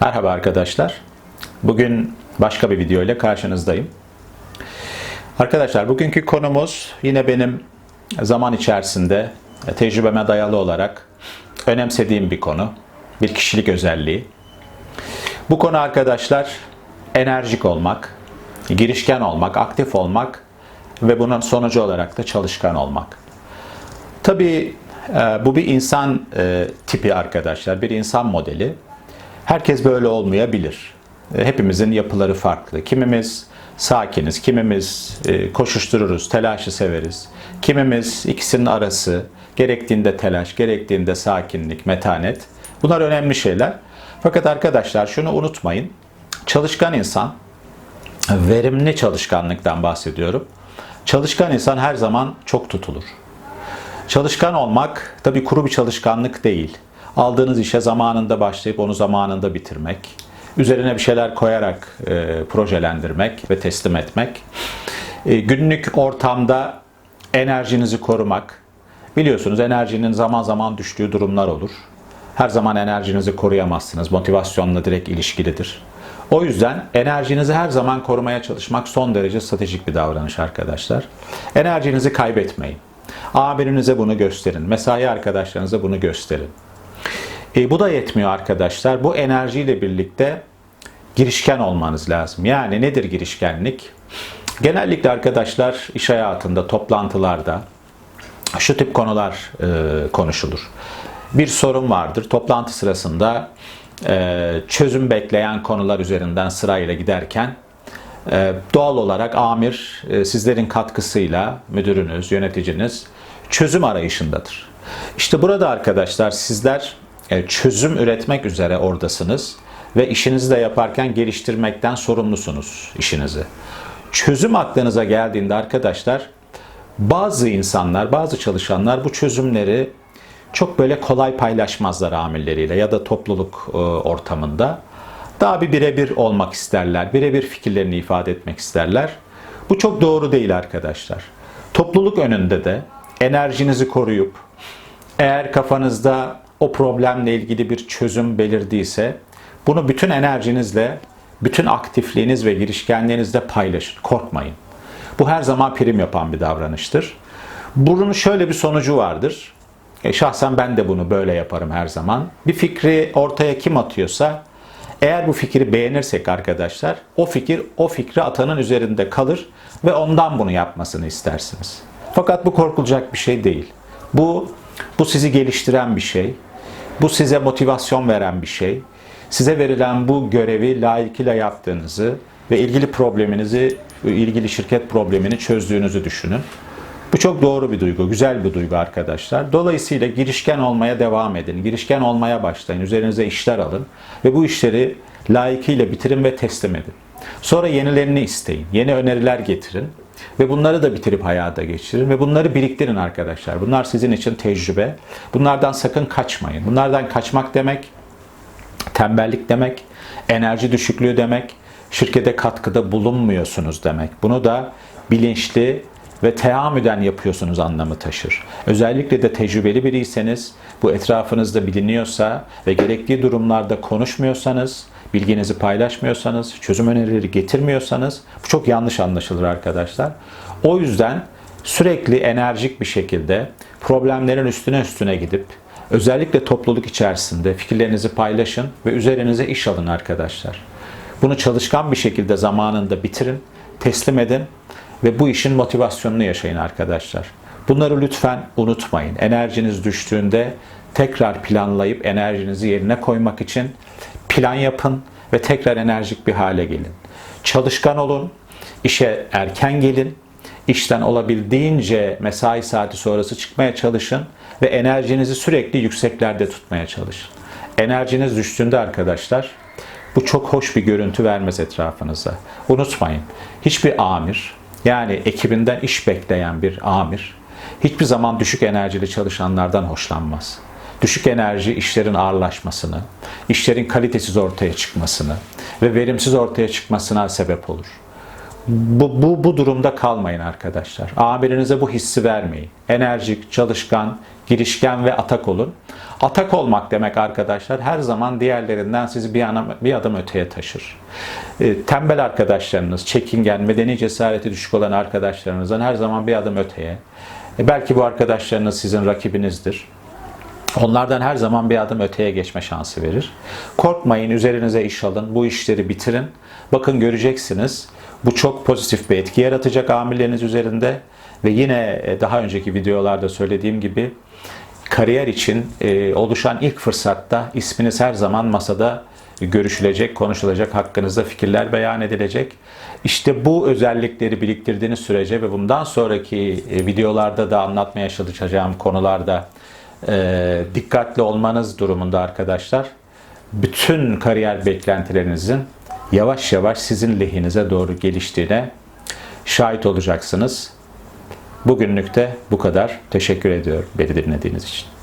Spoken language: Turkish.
Merhaba arkadaşlar. Bugün başka bir video ile karşınızdayım. Arkadaşlar bugünkü konumuz yine benim zaman içerisinde tecrübeme dayalı olarak önemsediğim bir konu. Bir kişilik özelliği. Bu konu arkadaşlar enerjik olmak, girişken olmak, aktif olmak ve bunun sonucu olarak da çalışkan olmak. Tabii e, bu bir insan e, tipi arkadaşlar, bir insan modeli. Herkes böyle olmayabilir. E, Hepimizin yapıları farklı. Kimimiz sakiniz, kimimiz e, koşuştururuz, telaşı severiz. Kimimiz ikisinin arası, gerektiğinde telaş, gerektiğinde sakinlik, metanet. Bunlar önemli şeyler. Fakat arkadaşlar şunu unutmayın. Çalışkan insan, verimli çalışkanlıktan bahsediyorum. Çalışkan insan her zaman çok tutulur. Çalışkan olmak tabii kuru bir çalışkanlık değil. Aldığınız işe zamanında başlayıp onu zamanında bitirmek, üzerine bir şeyler koyarak e, projelendirmek ve teslim etmek, e, günlük ortamda enerjinizi korumak. Biliyorsunuz enerjinin zaman zaman düştüğü durumlar olur. Her zaman enerjinizi koruyamazsınız. Motivasyonla direkt ilişkilidir. O yüzden enerjinizi her zaman korumaya çalışmak son derece stratejik bir davranış arkadaşlar. Enerjinizi kaybetmeyin. Amirinize bunu gösterin. Mesai arkadaşlarınıza bunu gösterin. E, bu da yetmiyor arkadaşlar. Bu enerjiyle birlikte girişken olmanız lazım. Yani nedir girişkenlik? Genellikle arkadaşlar iş hayatında, toplantılarda şu tip konular e, konuşulur. Bir sorun vardır. Toplantı sırasında e, çözüm bekleyen konular üzerinden sırayla giderken e, doğal olarak amir e, sizlerin katkısıyla müdürünüz, yöneticiniz çözüm arayışındadır. İşte burada arkadaşlar sizler çözüm üretmek üzere oradasınız ve işinizi de yaparken geliştirmekten sorumlusunuz işinizi. Çözüm aklınıza geldiğinde arkadaşlar bazı insanlar, bazı çalışanlar bu çözümleri çok böyle kolay paylaşmazlar amirleriyle ya da topluluk e, ortamında. Daha bir birebir olmak isterler, birebir fikirlerini ifade etmek isterler. Bu çok doğru değil arkadaşlar. Topluluk önünde de enerjinizi koruyup eğer kafanızda o problemle ilgili bir çözüm belirdiyse bunu bütün enerjinizle, bütün aktifliğiniz ve girişkenliğinizle paylaşın. Korkmayın. Bu her zaman prim yapan bir davranıştır. Bunun şöyle bir sonucu vardır. E, şahsen ben de bunu böyle yaparım her zaman. Bir fikri ortaya kim atıyorsa eğer bu fikri beğenirsek arkadaşlar o fikir o fikri atanın üzerinde kalır ve ondan bunu yapmasını istersiniz. Fakat bu korkulacak bir şey değil. Bu bu sizi geliştiren bir şey. Bu size motivasyon veren bir şey. Size verilen bu görevi layıkıyla yaptığınızı ve ilgili probleminizi, ilgili şirket problemini çözdüğünüzü düşünün. Bu çok doğru bir duygu, güzel bir duygu arkadaşlar. Dolayısıyla girişken olmaya devam edin. Girişken olmaya başlayın. Üzerinize işler alın ve bu işleri layıkıyla bitirin ve teslim edin. Sonra yenilerini isteyin. Yeni öneriler getirin ve bunları da bitirip hayata geçirin ve bunları biriktirin arkadaşlar. Bunlar sizin için tecrübe. Bunlardan sakın kaçmayın. Bunlardan kaçmak demek tembellik demek, enerji düşüklüğü demek, şirkete katkıda bulunmuyorsunuz demek. Bunu da bilinçli ve teamüden yapıyorsunuz anlamı taşır. Özellikle de tecrübeli biriyseniz, bu etrafınızda biliniyorsa ve gerektiği durumlarda konuşmuyorsanız, bilginizi paylaşmıyorsanız, çözüm önerileri getirmiyorsanız bu çok yanlış anlaşılır arkadaşlar. O yüzden sürekli enerjik bir şekilde problemlerin üstüne üstüne gidip özellikle topluluk içerisinde fikirlerinizi paylaşın ve üzerinize iş alın arkadaşlar. Bunu çalışkan bir şekilde zamanında bitirin, teslim edin ve bu işin motivasyonunu yaşayın arkadaşlar. Bunları lütfen unutmayın. Enerjiniz düştüğünde tekrar planlayıp enerjinizi yerine koymak için plan yapın ve tekrar enerjik bir hale gelin. Çalışkan olun, işe erken gelin, işten olabildiğince mesai saati sonrası çıkmaya çalışın ve enerjinizi sürekli yükseklerde tutmaya çalışın. Enerjiniz düştüğünde arkadaşlar bu çok hoş bir görüntü vermez etrafınıza. Unutmayın. Hiçbir amir yani ekibinden iş bekleyen bir amir hiçbir zaman düşük enerjili çalışanlardan hoşlanmaz. Düşük enerji işlerin ağırlaşmasını, işlerin kalitesiz ortaya çıkmasını ve verimsiz ortaya çıkmasına sebep olur. Bu, bu, bu durumda kalmayın arkadaşlar. Amirinize bu hissi vermeyin. Enerjik, çalışkan, girişken ve atak olun. Atak olmak demek arkadaşlar her zaman diğerlerinden sizi bir, ana, bir adım öteye taşır. E, tembel arkadaşlarınız, çekingen, medeni cesareti düşük olan arkadaşlarınızdan her zaman bir adım öteye. E, belki bu arkadaşlarınız sizin rakibinizdir. Onlardan her zaman bir adım öteye geçme şansı verir. Korkmayın, üzerinize iş alın, bu işleri bitirin. Bakın göreceksiniz. Bu çok pozitif bir etki yaratacak amirleriniz üzerinde ve yine e, daha önceki videolarda söylediğim gibi kariyer için e, oluşan ilk fırsatta isminiz her zaman masada görüşülecek, konuşulacak, hakkınızda fikirler beyan edilecek. İşte bu özellikleri biriktirdiğiniz sürece ve bundan sonraki e, videolarda da anlatmaya çalışacağım konularda e, dikkatli olmanız durumunda arkadaşlar bütün kariyer beklentilerinizin yavaş yavaş sizin lehinize doğru geliştiğine şahit olacaksınız. Bugünlük de bu kadar. Teşekkür ediyorum beni dinlediğiniz için.